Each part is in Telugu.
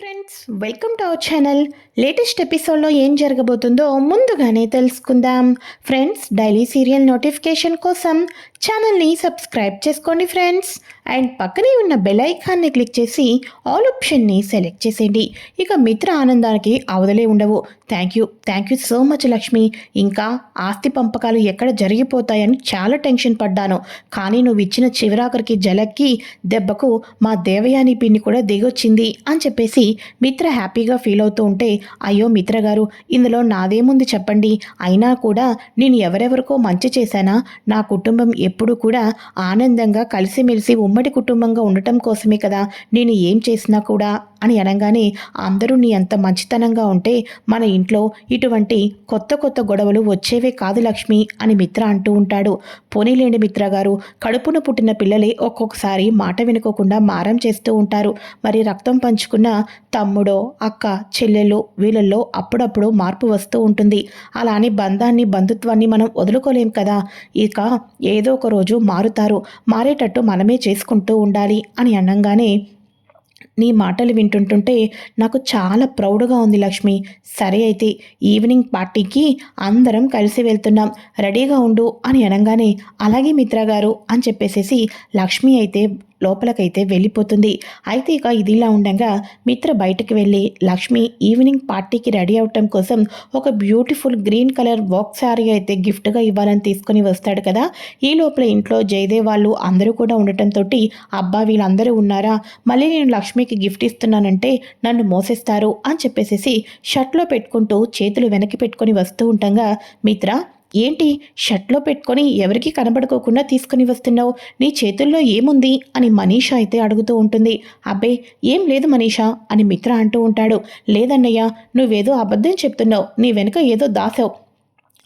Friends welcome to our channel latest ఎపిసోడ్లో ఏం జరగబోతుందో ముందుగానే తెలుసుకుందాం. ఫ్రెండ్స్ డైలీ సీరియల్ నోటిఫికేషన్ కోసం ఛానల్ని సబ్స్క్రైబ్ చేసుకోండి ఫ్రెండ్స్ అండ్ పక్కనే ఉన్న బెల్ ఐకాన్ని క్లిక్ చేసి ఆల్ ఆప్షన్ని సెలెక్ట్ చేసేయండి. ఇక మిత్ర ఆనందానికి అవదలే ఉండవు. Thank you thank you so much Lakshmi. ఇంకా ఆస్తి పంపకాలు ఎక్కడ జరిగిపోతాయని చాలా టెన్షన్ పడ్డాను. కానీ నువ్వు ఇచ్చిన చివరాఖరికి జలక్కి దెబ్బకు మా దేవయాని పిన్ని కూడా దిగొచ్చింది అని చెప్పేసి మిత్ర హ్యాపీగా ఫీల్ అవుతూ ఉంటే అయ్యో మిత్ర గారు ఇందులో నాదేముంది చెప్పండి. అయినా కూడా నేను ఎవరెవరికో మంచి చేశానా? నా కుటుంబం ఎప్పుడూ కూడా ఆనందంగా కలిసిమెలిసి ఉమ్మడి కుటుంబంగా ఉండటం కోసమే కదా నేను ఏం చేసినా కూడా అని అనగానే అందరూ నీ అంత మంచితనంగా ఉంటే మన ఇంట్లో ఇటువంటి కొత్త కొత్త గొడవలు వచ్చేవే కాదు లక్ష్మి అని మిత్ర అంటూ ఉంటాడు. పోనీలేండి మిత్ర గారు కడుపున పుట్టిన పిల్లలే ఒక్కొక్కసారి మాట వినుకోకుండా మారం చేస్తూ ఉంటారు. మరి రక్తం పంచుకున్న తమ్ముడో అక్క చెల్లెలు వీళ్ళల్లో అప్పుడప్పుడు మార్పు వస్తూ ఉంటుంది. అలానే బంధాన్ని బంధుత్వాన్ని మనం వదులుకోలేం కదా. ఇక ఏదో ఒక రోజు మారుతారు. మారేటట్టు మనమే చేసుకుంటూ ఉండాలి అని అనగానే నీ మాటలు వింటుంటుంటే నాకు చాలా ప్రౌడ్గా ఉంది లక్ష్మి. సరే అయితే ఈవినింగ్ పార్టీకి అందరం కలిసి వెళ్తున్నాం. రెడీగా ఉండు అని అనగానే అలాగే మిత్ర గారు అని చెప్పేసేసి లక్ష్మి అయితే లోపలకైతే వెళ్ళిపోతుంది. అయితే ఇక ఇదిలా ఉండగా మిత్ర బయటకు వెళ్ళి లక్ష్మి ఈవినింగ్ పార్టీకి రెడీ అవటం కోసం ఒక beautiful green colour work sari అయితే గిఫ్ట్గా ఇవ్వాలని తీసుకొని వస్తాడు కదా. ఈ లోపల ఇంట్లో జయదేవ్ వాళ్ళు అందరూ కూడా ఉండటంతో అబ్బా వీళ్ళందరూ ఉన్నారా? మళ్ళీ నేను లక్ష్మికి గిఫ్ట్ ఇస్తున్నానంటే నన్ను మోసేస్తారు అని చెప్పేసేసి షర్ట్లో పెట్టుకుంటూ చేతులు వెనక్కి పెట్టుకొని వస్తూ ఉండగా మిత్ర ఏంటి షర్ట్లో పెట్టుకొని ఎవరికి కనబడుకోకుండా తీసుకుని వస్తున్నావు? నీ చేతుల్లో ఏముంది? అని మనీషా అయితే అడుగుతూ ఉంటుంది. అబ్బే ఏం లేదు మనీషా అని మిత్ర అంటూ ఉంటాడు. లేదన్నయ్య నువ్వేదో అబద్ధం చెప్తున్నావు. నీ వెనుక ఏదో దాసావు.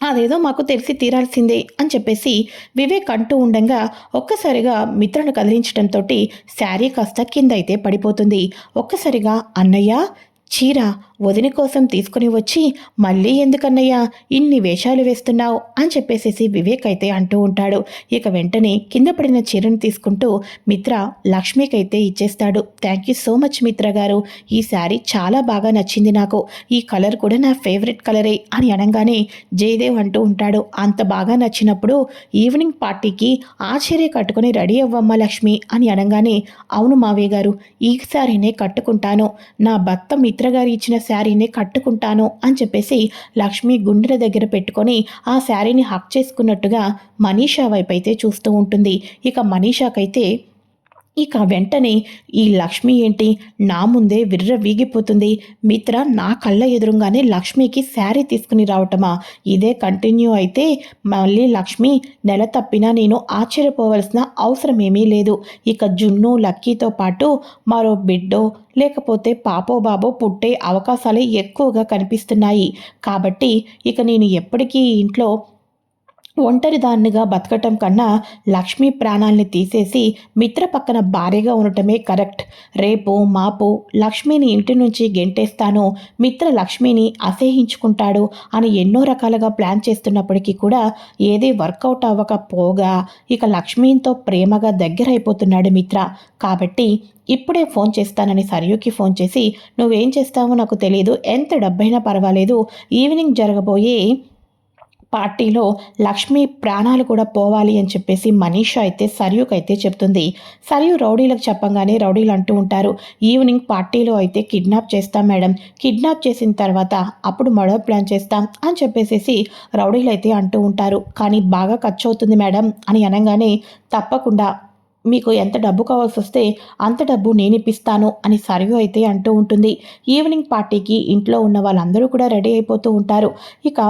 అదేదో మాకు తెలిసి తీరాల్సిందే అని చెప్పేసి వివేక్ అంటూ ఉండగా ఒక్కసారిగా మిత్రను కదిలించడంతో శారీ కాస్త కింద అయితే పడిపోతుంది. ఒక్కసారిగా అన్నయ్య చీర వదిన కోసం తీసుకుని వచ్చి మళ్ళీ ఎందుకన్నయ్యా? ఇన్ని వేషాలు వేస్తున్నావు? అని చెప్పేసేసి వివేక్ అయితే అంటూ ఉంటాడు. ఇక వెంటనే కింద పడిన చీరను తీసుకుంటూ మిత్ర లక్ష్మికైతే ఇచ్చేస్తాడు. Thank you so much Mithra గారు. ఈ శారీ చాలా బాగా నచ్చింది నాకు. ఈ కలర్ కూడా నా ఫేవరెట్ కలరే అని అనగానే జయదేవ్ అంటూ ఉంటాడు. అంత బాగా నచ్చినప్పుడు ఈవినింగ్ పార్టీకి ఆ చీరే కట్టుకుని రెడీ అవ్వమ్మ లక్ష్మి అని అనగానే అవును మావయ్య గారు ఈ శారీనే కట్టుకుంటాను. నా భర్త మిత్ర గారు ఇచ్చిన శారీని కట్టుకుంటాను అని చెప్పేసి లక్ష్మి గుండెల దగ్గర పెట్టుకొని ఆ శారీని హక్ చేసుకున్నట్టుగా మనీషా వైపు అయితే చూస్తూ ఉంటుంది. ఇక మనీషాకైతే ఇక వెంటనే ఈ లక్ష్మి ఏంటి? నా ముందే విర్ర వీగిపోతుంది. మిత్ర నా కళ్ళ ఎదురుగానే లక్ష్మికి శారీ తీసుకుని రావటమా? ఇదే కంటిన్యూ అయితే మళ్ళీ లక్ష్మి నెల తప్పినా నేను ఆశ్చర్యపోవలసిన అవసరం ఏమీ లేదు. ఇక జున్ను లక్కీతో పాటు మరో బిడ్డో లేకపోతే పాపో బాబో పుట్టే అవకాశాలే ఎక్కువగా కనిపిస్తున్నాయి. కాబట్టి ఇక నేను ఎప్పటికీ ఇంట్లో ఒంటరిదాన్నిగా బతకటం కన్నా లక్ష్మీ ప్రాణాల్ని తీసేసి మిత్ర పక్కన భార్యగా ఉండటమే కరెక్ట్. రేపు మాపు లక్ష్మిని ఇంటి నుంచి గెంటేస్తాను. మిత్ర లక్ష్మిని అసహించుకుంటాడు అని ఎన్నో రకాలుగా ప్లాన్ చేస్తున్నప్పటికీ కూడా ఏది వర్కౌట్ అవ్వకపోగా ఇక లక్ష్మితో ప్రేమగా దగ్గరైపోతున్నాడు మిత్ర. కాబట్టి ఇప్పుడే ఫోన్ చేస్తానని సరయుకి ఫోన్ చేసి నువ్వేం చేస్తావో నాకు తెలియదు ఎంత డబ్బైనా పర్వాలేదు. ఈవినింగ్ జరగబోయే పార్టీలో లక్ష్మి ప్రాణాలు కూడా పోవాలి అని చెప్పేసి మనీషా అయితే సరయుకు అయితే చెప్తుంది. సరియు రౌడీలకు చెప్పంగానే రౌడీలు అంటూ ఉంటారు. ఈవినింగ్ పార్టీలో అయితే కిడ్నాప్ చేస్తాం మేడం. కిడ్నాప్ చేసిన తర్వాత అప్పుడు మరో ప్లాన్ చేస్తాం అని చెప్పేసేసి రౌడీలు అయితే అంటూ ఉంటారు. కానీ బాగా ఖర్చు అవుతుంది మేడం అని అనగానే తప్పకుండా మీకు ఎంత డబ్బు కావాల్సి వస్తే అంత డబ్బు నేను ఇప్పిస్తాను అని సర్వ్యూ అయితే అంటూ ఉంటుంది. ఈవినింగ్ పార్టీకి ఇంట్లో ఉన్న వాళ్ళందరూ కూడా రెడీ అయిపోతూ ఉంటారు. ఇక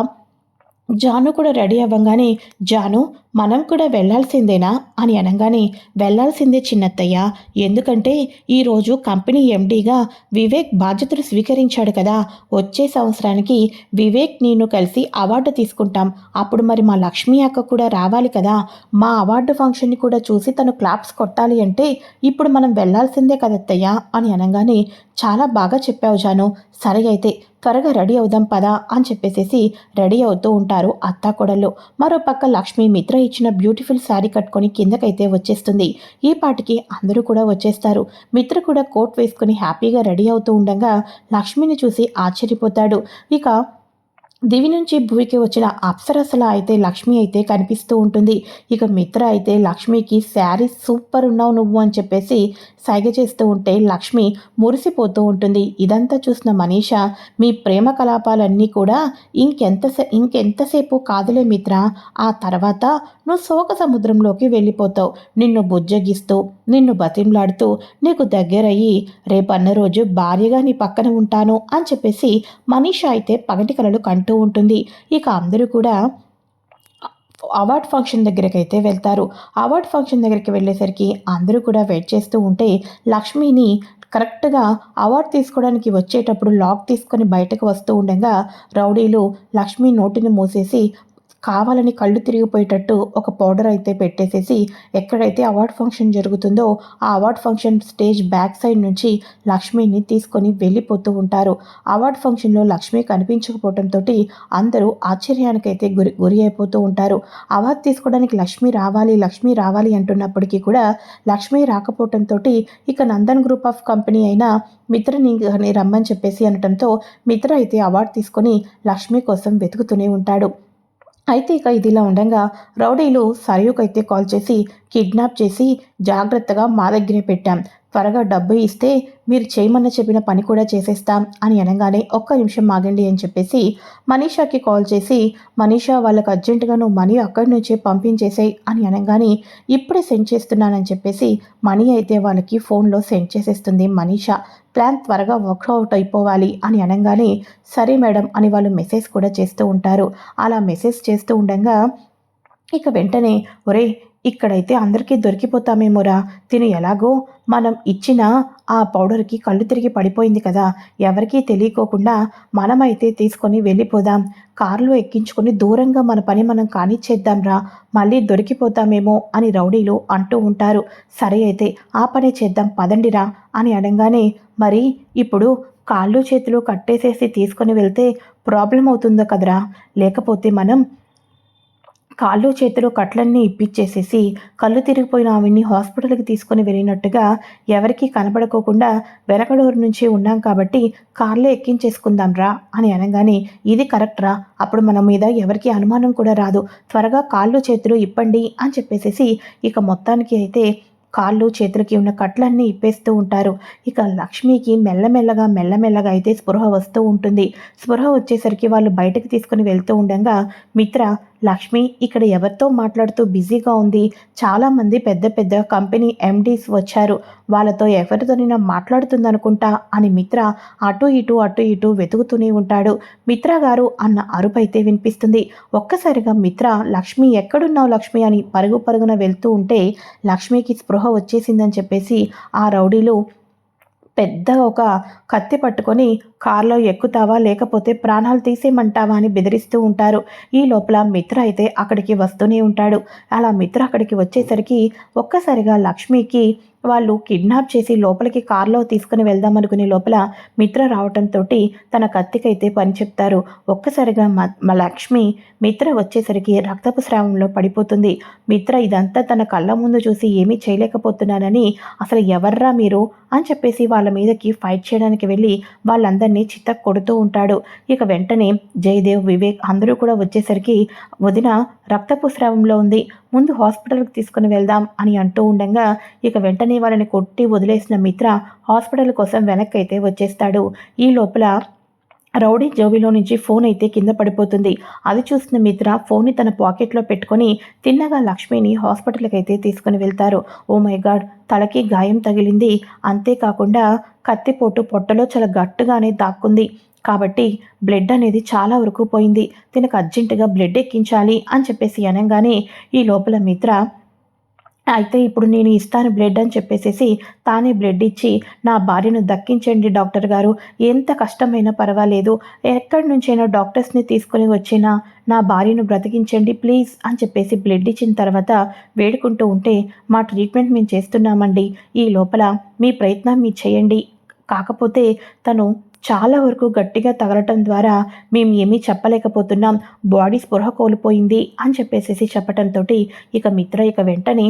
జాను కూడా రెడీ అవ్వగానే జాను మనం కూడా వెళ్ళాల్సిందేనా? అని అనగానే వెళ్ళాల్సిందే చిన్నత్తయ్య. ఎందుకంటే ఈరోజు కంపెనీ ఎండీగా వివేక్ బాధ్యతలు స్వీకరించాడు కదా. వచ్చే సంవత్సరానికి వివేక్ నేను కలిసి అవార్డు తీసుకుంటాం. అప్పుడు మరి మా లక్ష్మీ అక్క కూడా రావాలి కదా. మా అవార్డు ఫంక్షన్ని కూడా చూసి తను క్లాప్స్ కొట్టాలి అంటే ఇప్పుడు మనం వెళ్ళాల్సిందే కదత్తయ్య అని అనగానే చాలా బాగా చెప్పావు జాను. సరే అయితే త్వరగా రెడీ అవుదాం పదా అని చెప్పేసేసి రెడీ అవుతూ ఉంటారు అత్తాకోడళ్ళు కొడలు మరోపక్క లక్ష్మి మిత్ర ఇచ్చిన బ్యూటిఫుల్ శారీ కట్టుకొని కిందకైతే వచ్చేస్తుంది. ఈ పాటికి అందరూ కూడా వచ్చేస్తారు. మిత్ర కూడా కోట్ వేసుకుని హ్యాపీగా రెడీ అవుతూ ఉండగా లక్ష్మిని చూసి ఆశ్చర్యపోతాడు. ఇక దివి నుంచి భూమికి వచ్చిన అప్సరసలా అయితే లక్ష్మి అయితే కనిపిస్తూ ఉంటుంది. ఇక మిత్ర అయితే లక్ష్మికి శారీ సూపర్ ఉన్నావు నువ్వు అని చెప్పేసి సైగ చేస్తూ ఉంటే లక్ష్మి మురిసిపోతూ ఉంటుంది. ఇదంతా చూసిన మనీష మీ ప్రేమ కలాపాలన్నీ కూడా ఇంకెంత ఇంకెంతసేపు కాదులే మిత్ర ఆ తర్వాత నువ్వు శోక సముద్రంలోకి వెళ్ళిపోతావు. నిన్ను బుజ్జగిస్తూ నిన్ను బతింలాడుతూ నీకు దగ్గరయ్యి రేపన్న రోజు భార్యగా నీ పక్కన ఉంటాను అని చెప్పేసి మనీష అయితే పగటి కలలు కంటూ ఉంటుంది. ఇక అందరూ కూడా అవార్డ్ ఫంక్షన్ దగ్గరికి అయితే వెళ్తారు. అవార్డ్ ఫంక్షన్ దగ్గరికి వెళ్ళేసరికి అందరూ కూడా వెయిట్ చేస్తూ ఉంటే లక్ష్మిని కరెక్ట్గా అవార్డు తీసుకోవడానికి వచ్చేటప్పుడు లాక్ తీసుకొని బయటకు వస్తూ ఉండగా రౌడీలు లక్ష్మి నోటిని మూసేసి కావాలని కళ్ళు తిరిగిపోయేటట్టు ఒక పౌడర్ అయితే పెట్టేసేసి ఎక్కడైతే అవార్డ్ ఫంక్షన్ జరుగుతుందో ఆ award function stage back side నుంచి లక్ష్మిని తీసుకొని వెళ్ళిపోతూ ఉంటారు. అవార్డ్ ఫంక్షన్లో లక్ష్మి కనిపించకపోవడంతో అందరూ ఆశ్చర్యానికైతే గురి గురి అయిపోతూ ఉంటారు. అవార్డు తీసుకోవడానికి లక్ష్మి రావాలి లక్ష్మి రావాలి అంటున్నప్పటికీ కూడా లక్ష్మి రాకపోవడంతో ఇక నందన్ గ్రూప్ ఆఫ్ కంపెనీ అయినా మిత్రని రమ్మని చెప్పేసి అనటంతో మిత్ర అయితే అవార్డు తీసుకొని లక్ష్మి కోసం వెతుకుతూనే ఉంటాడు. అయితే ఇక ఇదిలా ఉండగా రౌడీలు సరయుకైతే కాల్ చేసి కిడ్నాప్ చేసి జాగ్రత్తగా మా దగ్గరే పెట్టాం. త్వరగా డబ్బు ఇస్తే మీరు చేయమన్న చెప్పిన పని కూడా చేసేస్తాం అని అనగానే ఒక్క నిమిషం ఆగండి అని చెప్పేసి మనీషాకి కాల్ చేసి మనీషా వాళ్ళకి అర్జెంటుగా నువ్వు మనీ అక్కడి నుంచే పంపించేసాయి అని అనగానే ఇప్పుడే సెండ్ చేస్తున్నానని చెప్పేసి మనీ అయితే వాళ్ళకి ఫోన్లో సెండ్ చేసేస్తుంది మనీషా. ప్లాన్ త్వరగా వర్క్అవుట్ అయిపోవాలి అని అనగానే సరే మేడం అని వాళ్ళు మెసేజ్ కూడా చేస్తూ ఉంటారు. అలా మెసేజ్ చేస్తూ ఉండగా ఇక వెంటనే ఒరే ఇక్కడైతే అందరికీ దొరికిపోతామేమోరా తిను ఎలాగో? మనం ఇచ్చిన ఆ పౌడర్కి కళ్ళు తిరిగి పడిపోయింది కదా. ఎవరికీ తెలియకోకుండా మనమైతే తీసుకొని వెళ్ళిపోదాం. కారులో ఎక్కించుకొని దూరంగా మన పని మనం కానిచ్చేద్దాంరా మళ్ళీ దొరికిపోతామేమో అని రౌడీలు అంటూ ఉంటారు. సరే అయితే ఆ పని చేద్దాం పదండిరా అని అనగానే మరి ఇప్పుడు కాళ్ళు చేతులు కట్టేసేసి తీసుకొని వెళ్తే ప్రాబ్లం అవుతుందో కదరా? లేకపోతే మనం కాళ్ళు చేతులు కట్లన్నీ ఇప్పించేసేసి కళ్ళు తిరిగిపోయిన ఆవిడ్ని హాస్పిటల్కి తీసుకొని వెళ్ళినట్టుగా ఎవరికీ కనపడకోకుండా వెనకడూరు నుంచి ఉన్నాం కాబట్టి కార్లో ఎక్కించేసుకుందాం రా అని అనగానే ఇది కరెక్ట్ రా. అప్పుడు మన మీద ఎవరికి అనుమానం కూడా రాదు. త్వరగా కాళ్ళు చేతులు ఇప్పండి అని చెప్పేసేసి ఇక మొత్తానికి అయితే కాళ్ళు చేతులకి ఉన్న కట్లన్నీ ఇప్పేస్తూ ఉంటారు. ఇక లక్ష్మికి మెల్లమెల్లగా మెల్లమెల్లగా అయితే స్పృహ వస్తూ ఉంటుంది. స్పృహ వచ్చేసరికి వాళ్ళు బయటకు తీసుకుని వెళ్తూ ఉండగా మిత్ర లక్ష్మి ఇక్కడ ఎవరితో మాట్లాడుతూ బిజీగా ఉంది? చాలామంది పెద్ద పెద్ద కంపెనీ ఎండీస్ వచ్చారు. వాళ్ళతో ఎవరితోనైనా మాట్లాడుతుందనుకుంటా? అని మిత్ర అటు ఇటు అటు ఇటు వెతుకుతూనే ఉంటాడు. మిత్ర గారు అన్న అరుపు అయితే వినిపిస్తుంది. ఒక్కసారిగా మిత్ర లక్ష్మి ఎక్కడున్నావు లక్ష్మి? అని పరుగు పరుగున వెళ్తూ ఉంటే లక్ష్మికి స్పృహ వచ్చేసిందని చెప్పేసి ఆ రౌడీలు పెద్ద ఒక కత్తి పట్టుకొని కారులో ఎక్కుతావా లేకపోతే ప్రాణాలు తీసేయమంటావా అని బెదిరిస్తూ ఉంటారు. ఈ లోపల మిత్ర అయితే అక్కడికి వస్తూనే ఉంటాడు. అలా మిత్ర అక్కడికి వచ్చేసరికి ఒక్కసారిగా లక్ష్మికి వాళ్ళు కిడ్నాప్ చేసి లోపలికి కారులో తీసుకుని వెళ్దాం అనుకునే లోపల మిత్ర రావటంతో తన కత్తికైతే పని చెప్తారు. ఒక్కసారిగా మా లక్ష్మి మిత్ర వచ్చేసరికి రక్తపు స్రావంలో పడిపోతుంది. మిత్ర ఇదంతా తన కళ్ళ ముందు చూసి ఏమీ చేయలేకపోతున్నానని అసలు ఎవర్రా మీరు? అని చెప్పేసి వాళ్ళ మీదకి ఫైట్ చేయడానికి వెళ్ళి వాళ్ళందరినీ చిత్త కొడుతూ ఉంటాడు. ఇక వెంటనే జయదేవ్ వివేక్ అందరూ కూడా వచ్చేసరికి వదిన రక్తపు స్రావంలో ఉంది. ముందు హాస్పిటల్కి తీసుకుని వెళ్దాం అని అంటూ ఉండగా ఇక వెంటనే వాళ్ళని కొట్టి వదిలేసిన మిత్ర హాస్పిటల్ కోసం వెనక్కైతే అయితే వచ్చేస్తాడు. ఈ లోపల రౌడీ జోబీలో నుంచి ఫోన్ అయితే కింద పడిపోతుంది. అది చూసిన మిత్ర ఫోన్ని తన పాకెట్లో పెట్టుకొని తిన్నగా లక్ష్మిని హాస్పిటల్కి అయితే తీసుకుని వెళ్తారు. ఓ మై గాడ్ తలకి గాయం తగిలింది. అంతేకాకుండా కత్తిపోటు పొట్టలో చాలా గట్టుగానే దాక్కుంది. కాబట్టి బ్లడ్ అనేది చాలా వరకు పోయింది. తినకు అర్జెంటుగా బ్లడ్ ఎక్కించాలి అని చెప్పేసి అనగానే ఈ లోపల మిత్ర అయితే ఇప్పుడు నేను ఇస్తాను బ్లడ్ అని చెప్పేసేసి తానే బ్లడ్ ఇచ్చి నా భార్యను దక్కించండి డాక్టర్ గారు. ఎంత కష్టమైనా పర్వాలేదు. ఎక్కడి నుంచైనా డాక్టర్స్ని తీసుకొని వచ్చినా నా భార్యను బ్రతికించండి ప్లీజ్ అని చెప్పేసి బ్లడ్ ఇచ్చిన తర్వాత వేడుకుంటూ ఉంటే మా ట్రీట్మెంట్ మేము చేస్తున్నామండి. ఈ లోపల మీ ప్రయత్నం మీరు చేయండి. కాకపోతే తను చాలా వరకు గట్టిగా తగలటం ద్వారా మేము ఏమీ చెప్పలేకపోతున్నాం. బాడీ స్పృహ కోల్పోయింది అని చెప్పేసేసి చెప్పటంతో ఇక మిత్ర ఇక వెంటనే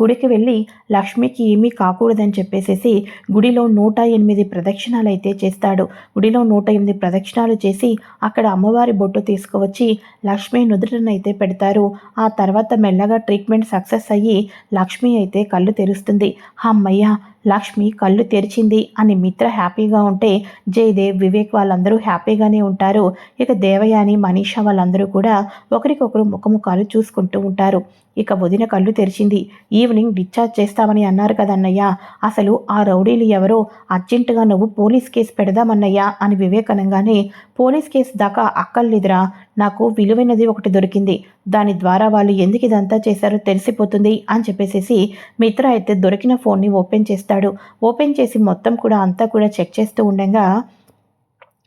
గుడికి వెళ్ళి లక్ష్మికి ఏమీ కాకూడదని చెప్పేసేసి గుడిలో నూట ఎనిమిది ప్రదక్షిణాలు అయితే చేస్తాడు. గుడిలో నూట ఎనిమిది ప్రదక్షిణాలు చేసి అక్కడ అమ్మవారి బొట్టు తీసుకువచ్చి లక్ష్మి నుదుటనైతే పెడతారు. ఆ తర్వాత మెల్లగా ట్రీట్మెంట్ సక్సెస్ అయ్యి లక్ష్మి అయితే కళ్ళు తెరుస్తుంది. అమ్మయ్య లక్ష్మి కళ్ళు తెరిచింది. అని మిత్ర హ్యాపీగా ఉంటే జయదేవ్ వివేక్ వాళ్ళందరూ హ్యాపీగానే ఉంటారు. ఇక దేవయాని మనీషా వాళ్ళందరూ కూడా ఒకరికొకరు ముఖముఖాలు చూసుకుంటూ ఉంటారు. ఇక వదిన కళ్ళు తెరిచింది. ఈవినింగ్ డిశ్చార్జ్ చేస్తామని అన్నారు కదన్నయ్య అసలు ఆ రౌడీలు ఎవరో? అర్జెంటుగా నువ్వు పోలీస్ కేసు పెడదామన్నయ్యా అని వివేకనంగానే పోలీస్ కేసు దాకా అక్కర్లేదురా. నాకు విలువైనది ఒకటి దొరికింది. దాని ద్వారా వాళ్ళు ఎందుకు ఇదంతా చేశారో తెలిసిపోతుంది అని చెప్పేసి మిత్ర అయితే దొరికిన ఫోన్ని ఓపెన్ చేస్తాడు. ఓపెన్ చేసి మొత్తం కూడా అంతా కూడా చెక్ చేస్తూ ఉండగా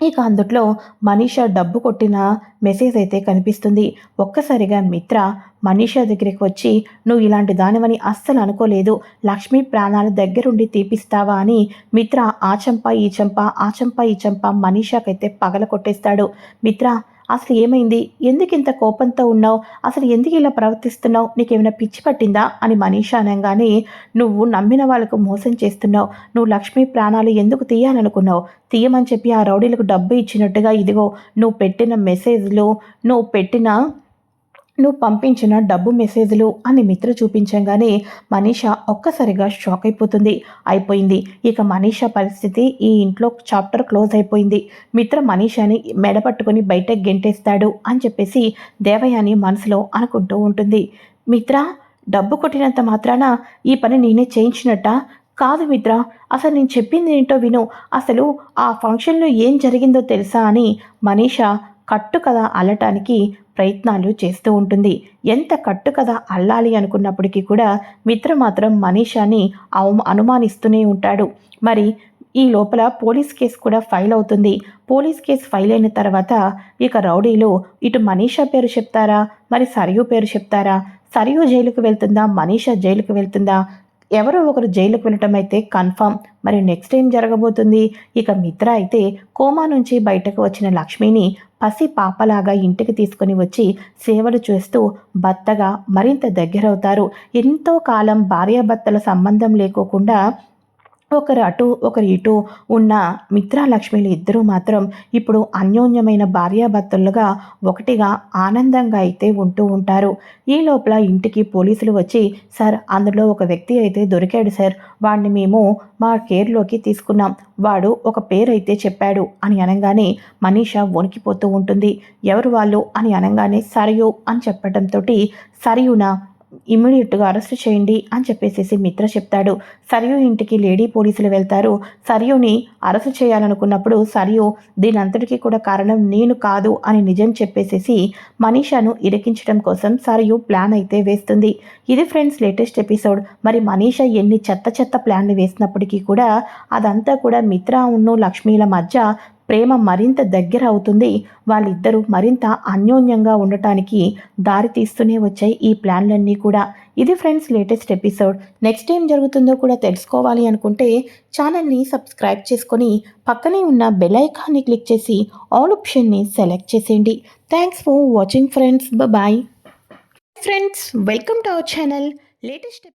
ఇక అందుట్లో మనీషా డబ్బు కొట్టిన మెసేజ్ అయితే కనిపిస్తుంది. ఒక్కసారిగా మిత్ర మనీషా దగ్గరికి వచ్చి నువ్వు ఇలాంటి దానివని అస్సలు అనుకోలేదు. లక్ష్మి ప్రాణాల దగ్గరుండి తీపిస్తావా? అని మిత్ర ఆ చంప ఈ చంప ఆ చంప ఈ చంప మనీషాకైతే పగల కొట్టేస్తాడు మిత్ర అసలు ఏమైంది? ఎందుకు ఇంత కోపంతో ఉన్నావు? అసలు ఎందుకు ఇలా ప్రవర్తిస్తున్నావు? నీకేమైనా పిచ్చి పట్టిందా? అని మనీష అనగానే నువ్వు నమ్మిన వాళ్ళకు మోసం చేస్తున్నావు. నువ్వు లక్ష్మి ప్రాణాలు ఎందుకు తీయాలనుకున్నావు? తీయమని చెప్పి ఆ రౌడీలకు డబ్బు ఇచ్చినట్టుగా ఇదిగో నువ్వు పెట్టిన మెసేజ్లు నువ్వు పెట్టిన నువ్వు పంపించిన డబ్బు మెసేజ్లు అని మిత్ర చూపించగానే మనీష ఒక్కసారిగా షాక్ అయిపోతుంది. అయిపోయింది. ఇక మనీష పరిస్థితి ఈ ఇంట్లో చాప్టర్ క్లోజ్ అయిపోయింది. మిత్ర మనీషాని మెడపట్టుకుని బయటకు గెంటేస్తాడు అని చెప్పేసి దేవయాని మనసులో అనుకుంటూ ఉంటుంది. మిత్ర డబ్బు కొట్టినంత మాత్రాన ఈ పని నేనే చేయించినట్ట? కాదు మిత్ర అసలు నేను చెప్పింది ఏంటో విను. అసలు ఆ ఫంక్షన్లో ఏం జరిగిందో తెలుసా అని మనీష కట్టు కథ అలటానికి ప్రయత్నాలు చేస్తూ ఉంటుంది. ఎంత కట్టు కథ అల్లాలి అనుకున్నప్పటికీ కూడా మిత్ర మాత్రం మనీషాని అనుమానిస్తూనే ఉంటాడు. మరి ఈ లోపల పోలీస్ కేసు కూడా ఫైల్ అవుతుంది. పోలీస్ కేసు ఫైల్ అయిన తర్వాత ఇక రౌడీలు ఇటు మనీషా పేరు చెప్తారా? మరి సరియు పేరు చెప్తారా? సరియు జైలుకు వెళ్తుందా? మనీషా జైలుకు వెళ్తుందా? ఎవరో ఒకరు జైలుకు వెళ్ళటం అయితే కన్ఫామ్. మరి నెక్స్ట్ ఏం జరగబోతుంది? ఇక మిత్ర అయితే కోమా నుంచి బయటకు వచ్చిన లక్ష్మిని పసి పాపలాగా ఇంటికి తీసుకుని వచ్చి సేవలు చేస్తూ భర్తగా మరింత దగ్గరవుతారు. ఎంతో కాలం భార్యాభర్తల సంబంధం లేకోకుండా ఒకరు అటు ఒకరు ఇటు ఉన్న మిత్రాలక్ష్మిలు ఇద్దరూ మాత్రం ఇప్పుడు అన్యోన్యమైన భార్యాభర్తలుగా ఒకటిగా ఆనందంగా అయితే ఉంటూ ఉంటారు. ఈ లోపల ఇంటికి పోలీసులు వచ్చి సార్ అందులో ఒక వ్యక్తి అయితే దొరికాడు సార్. వాడిని మేము మా కేర్లోకి తీసుకున్నాం. వాడు ఒక పేరు అయితే చెప్పాడు అని అనగానే మనీషా వణికిపోతూ ఉంటుంది. ఎవరు వాళ్ళు? అని అనగానే సరియు అని చెప్పడంతో సరియునా ఇమ్మీడియట్గా అరెస్ట్ చేయండి అని చెప్పేసి మిత్ర చెప్తాడు. సరియు ఇంటికి లేడీ పోలీసులు వెళ్తారు. సరియుని అరెస్ట్ చేయాలనుకున్నప్పుడు సరియు దీనంతటికీ కూడా కారణం నేను కాదు అని నిజం చెప్పేసేసి మనీషాను ఇరికించడం కోసం సరియు ప్లాన్ అయితే వేస్తుంది. ఇది ఫ్రెండ్స్ లేటెస్ట్ ఎపిసోడ్. మరి మనీషా ఎన్ని చెత్త చెత్త ప్లాన్లు వేసినప్పటికీ కూడా అదంతా కూడా మిత్ర ఉన్ను లక్ష్మీల మధ్య ప్రేమ మరింత దగ్గర అవుతుంది. వాళ్ళిద్దరూ మరింత అన్యోన్యంగా ఉండటానికి దారి తీస్తూనే వచ్చాయి ఈ ప్లాన్లన్నీ కూడా. ఇది ఫ్రెండ్స్ లేటెస్ట్ ఎపిసోడ్. నెక్స్ట్ ఏం జరుగుతుందో కూడా తెలుసుకోవాలి అనుకుంటే ఛానల్ని సబ్స్క్రైబ్ చేసుకొని పక్కనే ఉన్న బెల్ ఐకాన్ని క్లిక్ చేసి ఆల్ ఆప్షన్ని సెలెక్ట్ చేసేయండి. Thanks for watching friends. Bye friends welcome to our channel. Latest